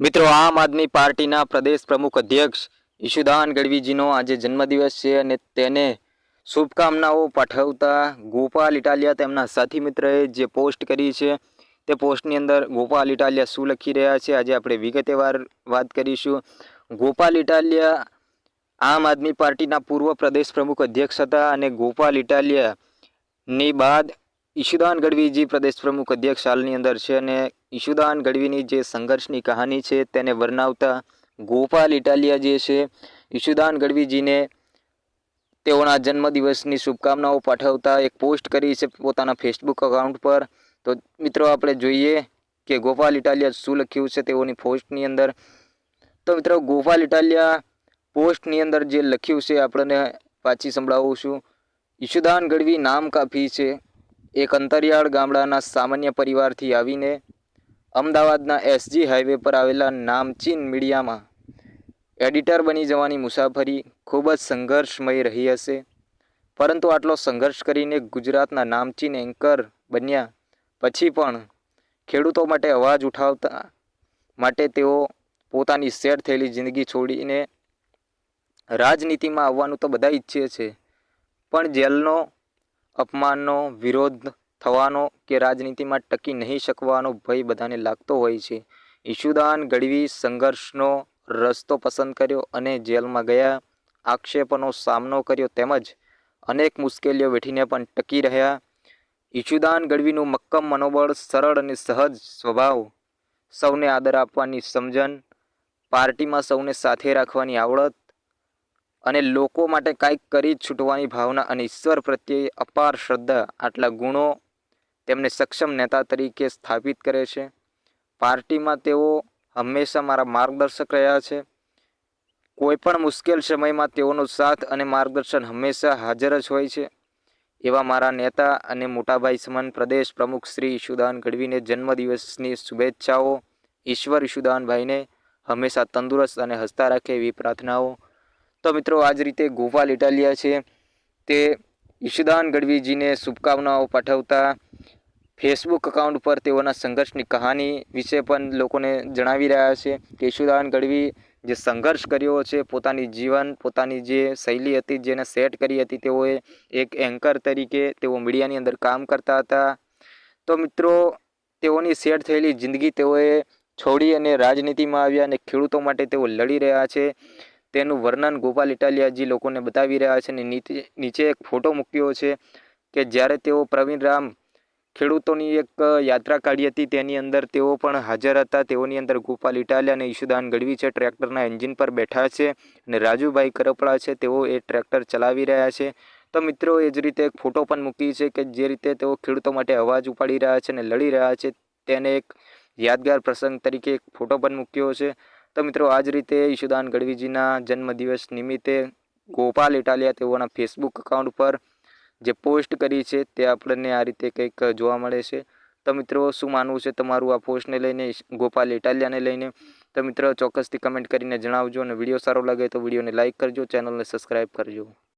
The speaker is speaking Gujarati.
મિત્રો, આમ આદમી પાર્ટીના પ્રદેશ પ્રમુખ અધ્યક્ષ ઈશુદાન ગઢવીજીનો આજે જન્મદિવસ છે અને તેને શુભકામનાઓ પાઠવતા ગોપાલ ઇટાલિયા તેમના સાથી મિત્રએ જે પોસ્ટ કરી છે, તે પોસ્ટની અંદર ગોપાલ ઇટાલિયા શું લખી રહ્યા છે, આજે આપણે વિગતેવાર વાત કરીશું. ગોપાલ ઇટાલિયા આમ આદમી પાર્ટીના પૂર્વ પ્રદેશ પ્રમુખ અધ્યક્ષ હતા અને ગોપાલ ઇટાલિયાની બાદ ઈશુદાન ગઢવીજી પ્રદેશ પ્રમુખ અધ્યક્ષ હાલની અંદર છે અને ઈશુદાન ગઢવીની જે સંઘર્ષની કહાની છે તેને વર્ણવતા ગોપાલ ઇટાલિયા જે છે, ઈશુદાન ગઢવીજીને તેઓના જન્મદિવસની શુભકામનાઓ પાઠવતા એક પોસ્ટ કરી છે પોતાના ફેસબુક અકાઉન્ટ પર. તો મિત્રો, આપણે જોઈએ કે ગોપાલ ઇટાલિયા શું લખ્યું છે તેઓની પોસ્ટની અંદર. તો મિત્રો, ગોપાલ ઇટાલિયા પોસ્ટની અંદર જે લખ્યું છે, આપણને પાછી સંભળાવું છું. ઈશુદાન ગઢવી નામ કાફી છે. એક અંતરિયાળ ગામડાના સામાન્ય પરિવારથી આવીને અમદાવાદના એસજી હાઈવે પર આવેલા નામચીન મીડિયામાં એડિટર બની જવાની મુસાફરી ખૂબ જ સંઘર્ષમય રહી હશે. પરંતુ આટલો સંઘર્ષ કરીને ગુજરાતના નામચીન એન્કર બન્યા પછી પણ ખેડૂતો માટે અવાજ ઉઠાવતા માટે તેઓ પોતાની સેટ થયેલી જિંદગી છોડીને રાજનીતિમાં આવવાનું તો બધા ઈચ્છે છે. પણ જેલનો અપમાનનો વિરોધ થવાનો કે રાજનીતિમાં ટકી નહીં શકવાનો ભય બધાને લાગતો હોય છે. ઈશુદાન ગઢવી સંઘર્ષનો રસ્તો પસંદ કર્યો અને જેલમાં ગયા. આક્ષેપોનો સામનો કર્યો તેમજ અનેક મુશ્કેલીઓ વેઠીને પણ ટકી રહ્યા. ઈશુદાન ગઢવીનું મક્કમ મનોબળ, સરળ અને સહજ સ્વભાવ, સૌને આદર આપવાની સમજણ, પાર્ટીમાં સૌને સાથે રાખવાની આવડત અને લોકો માટે કાંઈક કરી છૂટવાની ભાવના અને ઈશ્વર પ્રત્યે અપાર શ્રદ્ધા આટલા ગુણો તેમને સક્ષમ નેતા તરીકે સ્થાપિત કરે છે. પાર્ટીમાં તેઓ હંમેશા મારા માર્ગદર્શક રહ્યા છે. કોઈપણ મુશ્કેલ સમયમાં તેઓનો સાથ અને માર્ગદર્શન હંમેશા હાજર જ હોય છે. એવા મારા નેતા અને મોટાભાઈ સમાન પ્રદેશ પ્રમુખ શ્રી ઈશુદાન ગઢવીને જન્મદિવસની શુભેચ્છાઓ. ઈશ્વર ઈશુદાનભાઈને હંમેશા તંદુરસ્ત અને હસતા રાખે એવી પ્રાર્થનાઓ તો મિત્રો આ જ રીતે ગોપાલ ઇટાલિયા છે. તે ઈશુદાન ગઢવીજીને શુભકામનાઓ પાઠવતા ફેસબુક અકાઉન્ટ પર તેઓના સંઘર્ષની કહાની વિશે પણ લોકોને જણાવી રહ્યા છે કે ઈશુદાન ગઢવી જે સંઘર્ષ કર્યો છે, પોતાની જીવન, પોતાની જે શૈલી હતી, જેને સેટ કરી હતી, તેઓએ એક એન્કર તરીકે તેઓ મીડિયાની અંદર કામ કરતા હતા. તો મિત્રો, તેઓની સેટ થયેલી જિંદગી તેઓએ છોડી અને રાજનીતિમાં આવ્યા અને ખેડૂતો માટે તેઓ લડી રહ્યા છે. તેનું વર્ણન ગોપાલ ઇટાલિયાજી લોકોને બતાવી રહ્યા છે અને નીચે એક ફોટો મૂક્યો છે કે જ્યારે તેઓ પ્રવીણ રામ ખેડૂતોની એક યાત્રા કાઢી હતી, તેની અંદર તેઓ પણ હાજર હતા. તેઓની અંદર ગોપાલ ઇટાલિયા અને ઈશુદાન ગઢવી છે. ટ્રેક્ટરના એન્જિન પર બેઠા છે અને રાજુભાઈ કરપડા છે. તેઓ એ ટ્રેક્ટર ચલાવી રહ્યા છે. તો મિત્રો, એ જ રીતે એક ફોટો પણ મૂકી છે કે જે રીતે તેઓ ખેડૂતો માટે અવાજ ઉપાડી રહ્યા છે અને લડી રહ્યા છે. તેને એક યાદગાર પ્રસંગ તરીકે એક ફોટો પણ મૂક્યો છે. તો મિત્રો આ જ રીતે ઈશુદાન ગઢવીજીના જન્મદિવસ નિમિત્તે ગોપાલ ઇટાલિયા તેઓના ફેસબુક અકાઉન્ટ પર જે પોસ્ટ કરી છે તે આપણને આ રીતે કંઈક જોવા મળે છે. તો મિત્રો, શું માનવું છે તમારું આ પોસ્ટને લઈને, ગોપાલ ઇટાલિયાને લઈને? તો મિત્રો, ચોક્કસથી કમેન્ટ કરીને જણાવજો અને વીડિયો સારો લાગે તો વિડીયોને લાઇક કરજો ચેનલને સબસ્ક્રાઈબ કરજો.